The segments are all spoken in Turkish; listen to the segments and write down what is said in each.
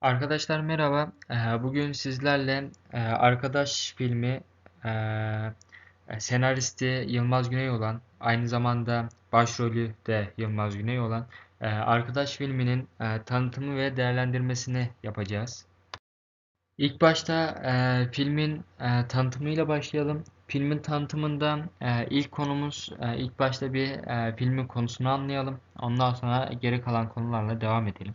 Arkadaşlar merhaba. Ee, Bugün sizlerle e, Arkadaş filmi e, e, senaristi Yılmaz Güney olan, aynı zamanda başrolü de Yılmaz Güney olan Arkadaş filminin tanıtımı ve değerlendirmesini yapacağız. İlk başta filmin tanıtımıyla başlayalım. Filmin tanıtımında ilk konumuz, ilk başta bir filmin konusunu anlayalım. Ondan sonra geri kalan konularla devam edelim.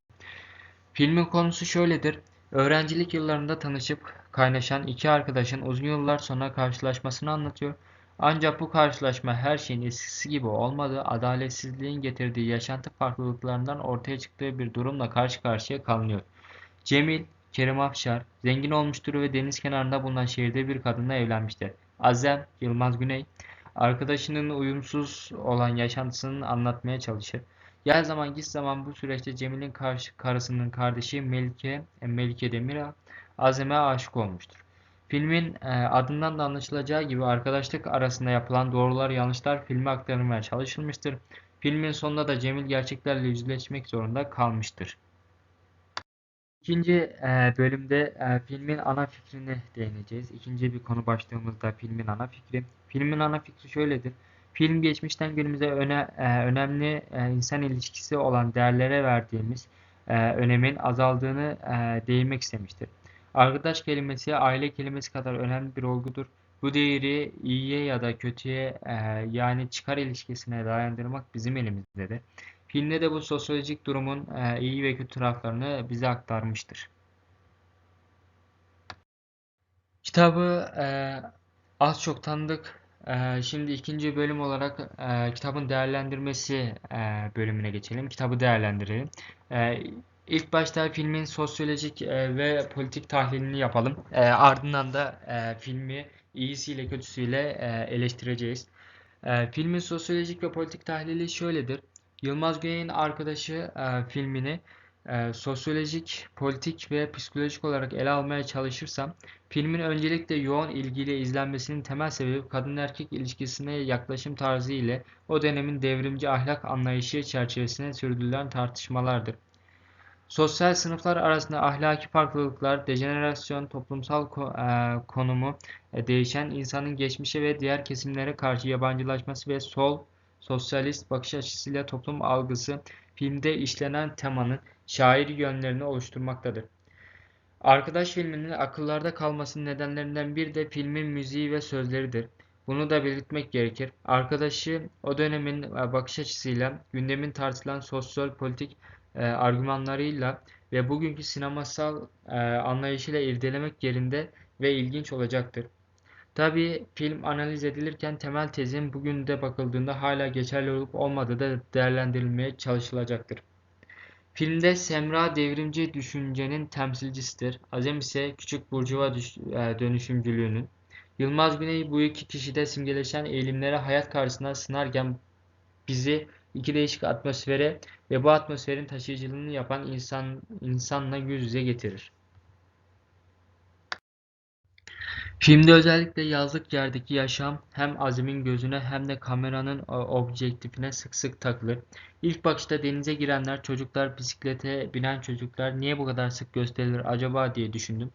Filmin konusu şöyledir. Öğrencilik yıllarında tanışıp kaynaşan iki arkadaşın uzun yıllar sonra karşılaşmasını anlatıyor. Ancak bu karşılaşma her şeyin eskisi gibi olmadığı, adaletsizliğin getirdiği yaşantı farklılıklarından ortaya çıktığı bir durumla karşı karşıya kalınıyor. Cemil, Kerim Afşar, zengin olmuştur ve deniz kenarında bulunan şehirde bir kadınla evlenmiştir. Azem, Yılmaz Güney, arkadaşının uyumsuz olan yaşantısını anlatmaya çalışır. Gel zaman git zaman bu süreçte Cemil'in karşı, karısının kardeşi Melike, e, Melike Demir'a Azem'e aşık olmuştur. Filmin e, adından da anlaşılacağı gibi arkadaşlık arasında yapılan doğrular yanlışlar filme aktarılmaya çalışılmıştır. Filmin sonunda da Cemil gerçeklerle yüzleşmek zorunda kalmıştır. İkinci e, bölümde filmin ana fikrini değineceğiz. İkinci bir konu başlığımızda filmin ana fikri. Filmin ana fikri şöyledir. Film geçmişten günümüze öne, e, önemli e, insan ilişkisi olan değerlere verdiğimiz e, önemin azaldığını e, değinmek istemiştir. Arkadaş kelimesi aile kelimesi kadar önemli bir olgudur. Bu değeri iyiye ya da kötüye e, yani çıkar ilişkisine dayandırmak bizim elimizdedir. Filmde de bu sosyolojik durumun e, iyi ve kötü taraflarını bize aktarmıştır. Kitabı e, az çok tanıdık. Şimdi ikinci bölüm olarak e, kitabın değerlendirmesi e, bölümüne geçelim. Kitabı değerlendirelim. E, ilk başta filmin sosyolojik e, ve politik tahlilini yapalım. E, ardından da e, filmi iyisiyle kötüsüyle e, eleştireceğiz. E, filmin sosyolojik ve politik tahlili şöyledir. Yılmaz Güney'in Arkadaşı e, filmini e, sosyolojik, politik ve psikolojik olarak ele almaya çalışırsam, filmin öncelikle yoğun ilgiyle izlenmesinin temel sebebi kadın erkek ilişkisine yaklaşım tarzı ile o dönemin devrimci ahlak anlayışı çerçevesinde sürdürülen tartışmalardır. Sosyal sınıflar arasında ahlaki farklılıklar, dejenerasyon, toplumsal e, konumu e, değişen insanın geçmişe ve diğer kesimlere karşı yabancılaşması ve sol, sosyalist bakış açısıyla toplum algısı filmde işlenen temanın şairi yönlerini oluşturmaktadır. Arkadaş filminin akıllarda kalmasının nedenlerinden bir de filmin müziği ve sözleridir. Bunu da belirtmek gerekir. Arkadaşı o dönemin e, bakış açısıyla gündemin tartışılan sosyal politik e, argümanlarıyla ve bugünkü sinemasal e, anlayışıyla irdelemek yerinde ve ilginç olacaktır. Tabii film analiz edilirken temel tezin bugün de bakıldığında hala geçerli olup olmadığı da değerlendirilmeye çalışılacaktır. Filmde Semra devrimci düşüncenin temsilcisidir. Azem ise küçük burjuva e, dönüşümcülüğünün. Yılmaz Güney bu iki kişide simgeleşen eğilimlere hayat karşısında sınarken bizi iki değişik atmosfere ve bu atmosferin taşıyıcılığını yapan insan insanla yüz yüze getirir. Filmde özellikle yazlık yerdeki yaşam hem Azim'in gözüne hem de kameranın objektifine sık sık takılır. İlk bakışta denize girenler, çocuklar, bisiklete binen çocuklar niye bu kadar sık gösterilir acaba diye düşündüm.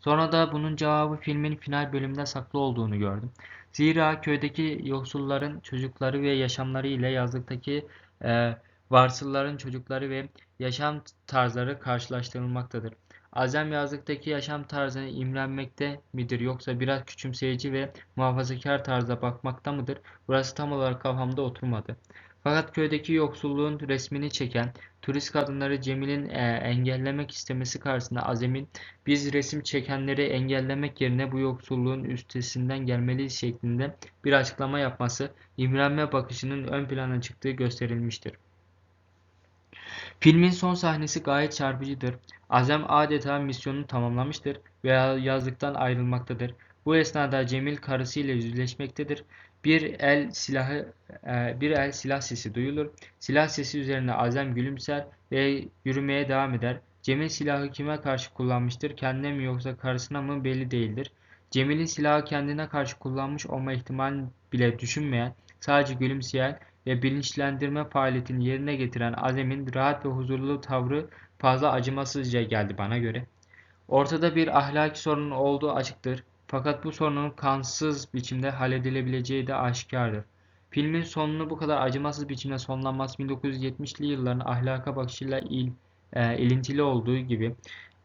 Sonra da bunun cevabı filmin final bölümünde saklı olduğunu gördüm. Zira köydeki yoksulların çocukları ve yaşamları ile yazlıktaki e, varsılların çocukları ve yaşam tarzları karşılaştırılmaktadır. Azem yazlıktaki yaşam tarzını imrenmekte midir yoksa biraz küçümseyici ve muhafazakar tarzda bakmakta mıdır? Burası tam olarak kafamda oturmadı. Fakat köydeki yoksulluğun resmini çeken turist kadınları Cemil'in e, engellemek istemesi karşısında Azem'in biz resim çekenleri engellemek yerine bu yoksulluğun üstesinden gelmeliyiz şeklinde bir açıklama yapması imrenme bakışının ön plana çıktığı gösterilmiştir. Filmin son sahnesi gayet çarpıcıdır. Azem adeta misyonunu tamamlamıştır ve yazlıktan ayrılmaktadır. Bu esnada Cemil karısıyla yüzleşmektedir. Bir el silahı e, bir el silah sesi duyulur. Silah sesi üzerine Azem gülümser ve yürümeye devam eder. Cemil silahı kime karşı kullanmıştır? Kendine mi yoksa karısına mı belli değildir. Cemil'in silahı kendine karşı kullanmış olma ihtimalini bile düşünmeyen, sadece gülümseyen ve bilinçlendirme faaliyetini yerine getiren Azem'in rahat ve huzurlu tavrı fazla acımasızca geldi bana göre. Ortada bir ahlaki sorunun olduğu açıktır. Fakat bu sorunun kansız biçimde halledilebileceği de aşikardır. Filmin sonunu bu kadar acımasız biçimde sonlanması 1970'li yılların ahlaka bakışıyla il, e, ilintili olduğu gibi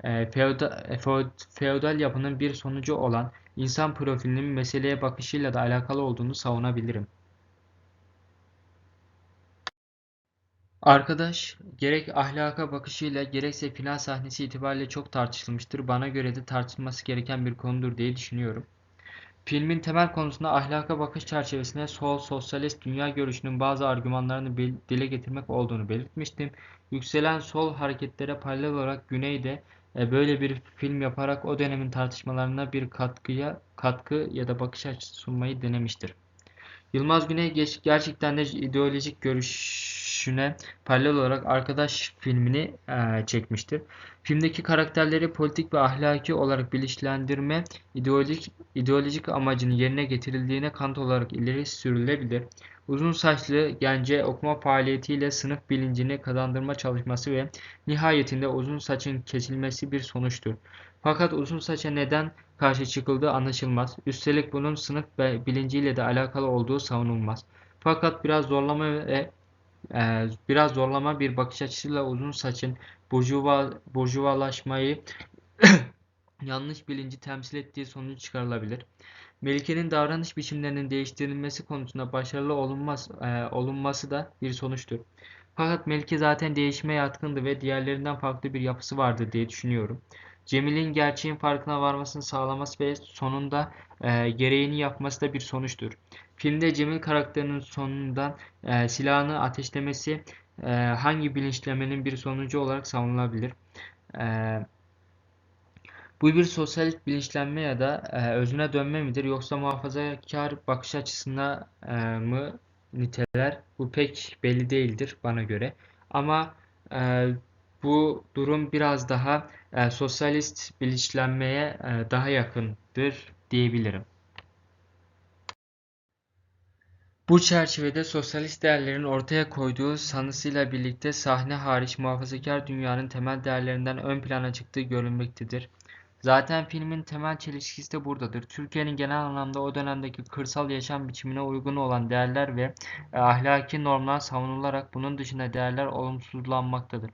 e, feoda, e, feod- feodal yapının bir sonucu olan insan profilinin meseleye bakışıyla da alakalı olduğunu savunabilirim. Arkadaş, gerek ahlaka bakışıyla gerekse final sahnesi itibariyle çok tartışılmıştır. Bana göre de tartışılması gereken bir konudur diye düşünüyorum. Filmin temel konusunda ahlaka bakış çerçevesinde sol sosyalist dünya görüşünün bazı argümanlarını dile getirmek olduğunu belirtmiştim. Yükselen sol hareketlere paralel olarak Güney'de e, böyle bir film yaparak o dönemin tartışmalarına bir katkıya katkı ya da bakış açısı sunmayı denemiştir. Yılmaz Güney gerçekten de ideolojik görüşüne paralel olarak Arkadaş filmini e, çekmiştir. Filmdeki karakterleri politik ve ahlaki olarak bilinçlendirme ideolojik, ideolojik amacının yerine getirildiğine kanıt olarak ileri sürülebilir. Uzun saçlı gence okuma faaliyetiyle sınıf bilincini kazandırma çalışması ve nihayetinde uzun saçın kesilmesi bir sonuçtur. Fakat uzun saça neden karşı çıkıldığı anlaşılmaz. Üstelik bunun sınıf ve bilinciyle de alakalı olduğu savunulmaz. Fakat biraz zorlama ve e, biraz zorlama bir bakış açısıyla uzun saçın burjuva, burjuvalaşmayı yanlış bilinci temsil ettiği sonucu çıkarılabilir. Melike'nin davranış biçimlerinin değiştirilmesi konusunda başarılı olunmaz, e, olunması da bir sonuçtur. Fakat Melike zaten değişime yatkındı ve diğerlerinden farklı bir yapısı vardı diye düşünüyorum. Cemil'in gerçeğin farkına varmasını sağlaması ve sonunda e, gereğini yapması da bir sonuçtur. Filmde Cemil karakterinin sonunda e, silahını ateşlemesi e, hangi bilinçlemenin bir sonucu olarak savunulabilir? E, bu bir sosyalist bilinçlenme ya da e, özüne dönme midir yoksa muhafazakar bakış açısına e, mı niteler? Bu pek belli değildir bana göre. Ama e, bu durum biraz daha e, sosyalist bilinçlenmeye e, daha yakındır diyebilirim. Bu çerçevede sosyalist değerlerin ortaya koyduğu sanısıyla birlikte sahne hariç muhafazakar dünyanın temel değerlerinden ön plana çıktığı görülmektedir. Zaten filmin temel çelişkisi de buradadır. Türkiye'nin genel anlamda o dönemdeki kırsal yaşam biçimine uygun olan değerler ve e, ahlaki normlar savunularak bunun dışında değerler olumsuzlanmaktadır.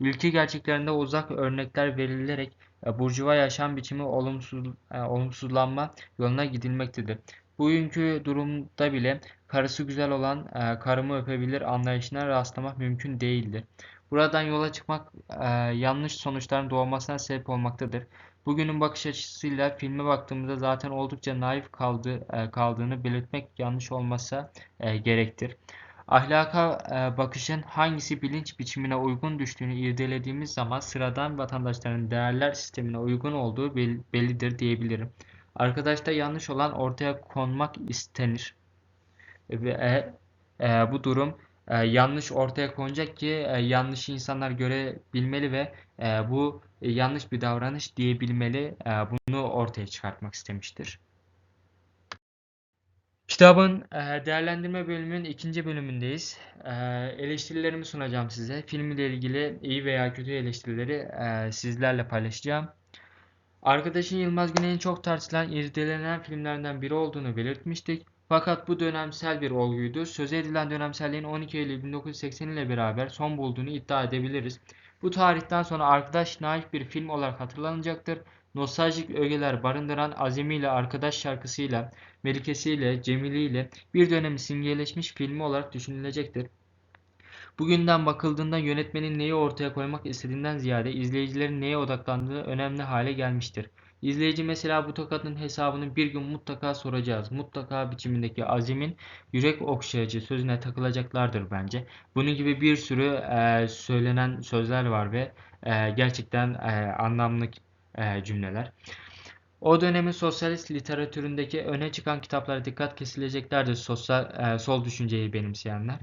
Ülke gerçeklerinde uzak örnekler verilerek e, burjuva yaşam biçimi olumsuz, e, olumsuzlanma yoluna gidilmektedir. Bugünkü durumda bile karısı güzel olan e, karımı öpebilir anlayışına rastlamak mümkün değildir. Buradan yola çıkmak e, yanlış sonuçların doğmasına sebep olmaktadır. Bugünün bakış açısıyla filme baktığımızda zaten oldukça naif kaldı, e, kaldığını belirtmek yanlış olmasa e, gerektir. Ahlaka e, bakışın hangisi bilinç biçimine uygun düştüğünü irdelediğimiz zaman sıradan vatandaşların değerler sistemine uygun olduğu bel- bellidir diyebilirim. Arkadaşta yanlış olan ortaya konmak istenir ve e, e, bu durum e, yanlış ortaya konacak ki e, yanlış insanlar görebilmeli ve e, bu e, yanlış bir davranış diyebilmeli. E, bunu ortaya çıkartmak istemiştir. Kitabın e, değerlendirme bölümünün ikinci bölümündeyiz. E, eleştirilerimi sunacağım size. Film ile ilgili iyi veya kötü eleştirileri e, sizlerle paylaşacağım. Arkadaşın Yılmaz Güney'in çok tartışılan, irdelenen filmlerden biri olduğunu belirtmiştik. Fakat bu dönemsel bir olguydu. Söz edilen dönemselliğin 12 Eylül 1980 ile beraber son bulduğunu iddia edebiliriz. Bu tarihten sonra Arkadaş naif bir film olarak hatırlanacaktır. Nostaljik ögeler barındıran azimiyle Arkadaş şarkısıyla, Melikesiyle, Cemiliyle bir dönemi simgeleşmiş filmi olarak düşünülecektir. Bugünden bakıldığında yönetmenin neyi ortaya koymak istediğinden ziyade izleyicilerin neye odaklandığı önemli hale gelmiştir. İzleyici mesela bu tokatın hesabını bir gün mutlaka soracağız. Mutlaka biçimindeki azimin yürek okşayıcı sözüne takılacaklardır bence. Bunun gibi bir sürü e, söylenen sözler var ve e, gerçekten e, anlamlı e, cümleler. O dönemin sosyalist literatüründeki öne çıkan kitaplara dikkat kesileceklerdir sosyal, e, sol düşünceyi benimseyenler.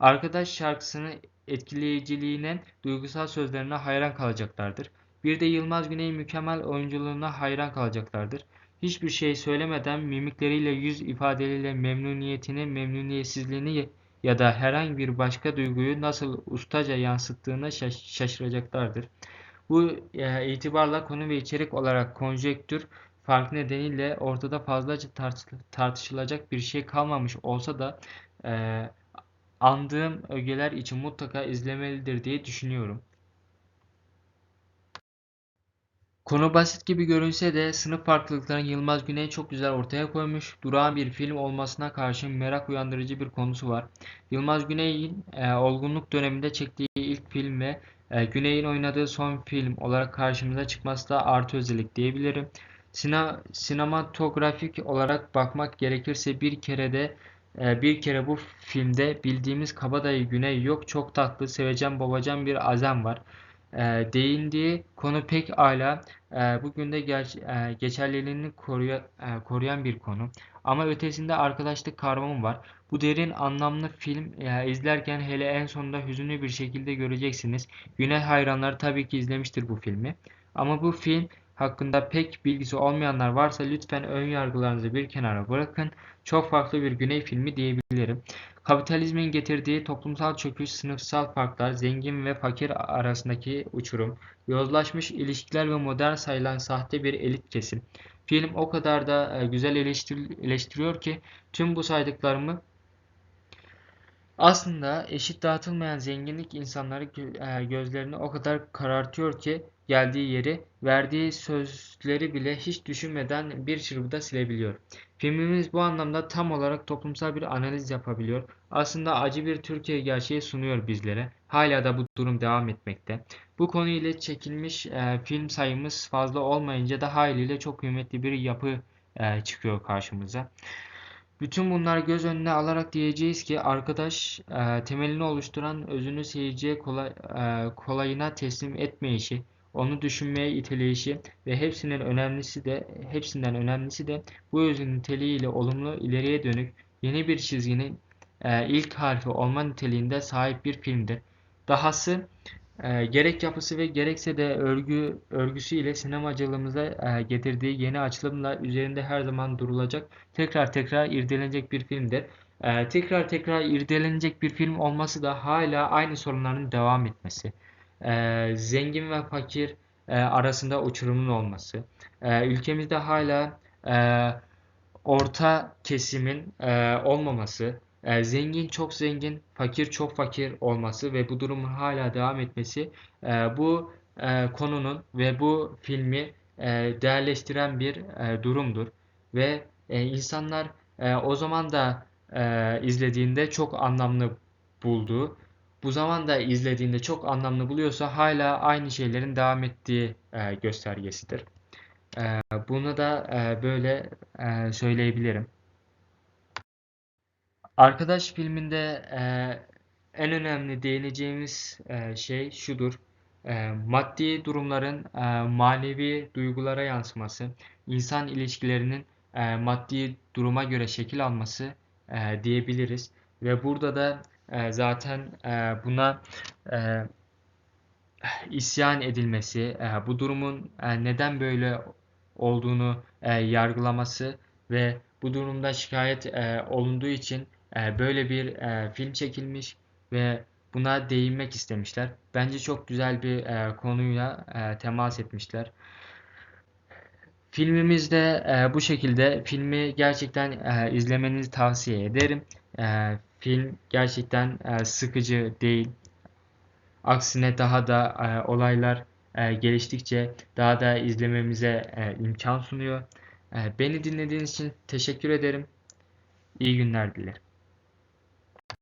Arkadaş şarkısının etkileyiciliğine, duygusal sözlerine hayran kalacaklardır. Bir de Yılmaz Güney'in mükemmel oyunculuğuna hayran kalacaklardır. Hiçbir şey söylemeden mimikleriyle, yüz ifadeleriyle memnuniyetini, memnuniyetsizliğini ya da herhangi bir başka duyguyu nasıl ustaca yansıttığına şaş- şaşıracaklardır. Bu e, itibarla konu ve içerik olarak konjektür farkı nedeniyle ortada fazlaca tartış- tartışılacak bir şey kalmamış olsa da e, andığım ögeler için mutlaka izlemelidir diye düşünüyorum. Konu basit gibi görünse de sınıf farklılıklarını Yılmaz Güney çok güzel ortaya koymuş. Durağan bir film olmasına karşın merak uyandırıcı bir konusu var. Yılmaz Güney'in e, olgunluk döneminde çektiği ilk film ve e, Güney'in oynadığı son film olarak karşımıza çıkması da artı özellik diyebilirim. Sina, sinematografik olarak bakmak gerekirse bir kere de bir kere bu filmde bildiğimiz kabadayı Güney yok. Çok tatlı, sevecen, babacan bir Azem var. E, değindiği konu pek âlâ e, bugün de e, geçerliliğini e, koruyan bir konu. Ama ötesinde arkadaşlık kavramı var. Bu derin anlamlı film e, izlerken hele en sonunda hüzünlü bir şekilde göreceksiniz. Güney hayranları tabii ki izlemiştir bu filmi. Ama bu film hakkında pek bilgisi olmayanlar varsa lütfen ön yargılarınızı bir kenara bırakın. Çok farklı bir Güney filmi diyebilirim. Kapitalizmin getirdiği toplumsal çöküş, sınıfsal farklar, zengin ve fakir arasındaki uçurum, yozlaşmış ilişkiler ve modern sayılan sahte bir elit kesim. Film o kadar da e, güzel eleştir- eleştiriyor ki tüm bu saydıklarımı aslında eşit dağıtılmayan zenginlik insanları e, gözlerini o kadar karartıyor ki geldiği yeri, verdiği sözleri bile hiç düşünmeden bir çırpıda silebiliyor. Filmimiz bu anlamda tam olarak toplumsal bir analiz yapabiliyor. Aslında acı bir Türkiye gerçeği sunuyor bizlere. Hala da bu durum devam etmekte. Bu konu ile çekilmiş e, film sayımız fazla olmayınca da haliyle çok kıymetli bir yapı e, çıkıyor karşımıza. Bütün bunlar göz önüne alarak diyeceğiz ki arkadaş e, temelini oluşturan özünü seyirciye kolay, e, kolayına teslim etmeyişi, onu düşünmeye iteleyişi ve hepsinin önemlisi de hepsinden önemlisi de bu özün niteliğiyle olumlu ileriye dönük yeni bir çizginin e, ilk harfi olma niteliğinde sahip bir filmdir. Dahası e, gerek yapısı ve gerekse de örgü örgüsüyle sinemacılığımıza e, getirdiği yeni açılımla üzerinde her zaman durulacak, tekrar tekrar irdelenecek bir filmdir. E, tekrar tekrar irdelenecek bir film olması da hala aynı sorunların devam etmesi. E, zengin ve fakir e, arasında uçurumun olması. E, ülkemizde hala e, orta kesimin e, olmaması, e, zengin çok zengin, fakir çok fakir olması ve bu durumun hala devam etmesi e, bu e, konunun ve bu filmi e, değerleştiren bir durumdur. Ve insanlar o zaman da izlediğinde çok anlamlı bulduğu, bu zaman da izlediğinde çok anlamlı buluyorsa hala aynı şeylerin devam ettiği göstergesidir. Bunu da böyle söyleyebilirim. Arkadaş filminde e, en önemli değineceğimiz e, şey şudur. E, maddi durumların e, manevi duygulara yansıması, insan ilişkilerinin e, maddi duruma göre şekil alması e, diyebiliriz. Ve burada da e, zaten e, buna e, isyan edilmesi, e, bu durumun e, neden böyle olduğunu e, yargılaması ve bu durumda şikayet e, olunduğu için e, böyle bir e, film çekilmiş ve buna değinmek istemişler. Bence çok güzel bir e, konuyla e, temas etmişler. Filmimiz de e, bu şekilde. Filmi gerçekten e, izlemenizi tavsiye ederim. Film gerçekten sıkıcı değil. Aksine daha da olaylar geliştikçe daha da izlememize imkan sunuyor. Beni dinlediğiniz için teşekkür ederim. İyi günler dilerim.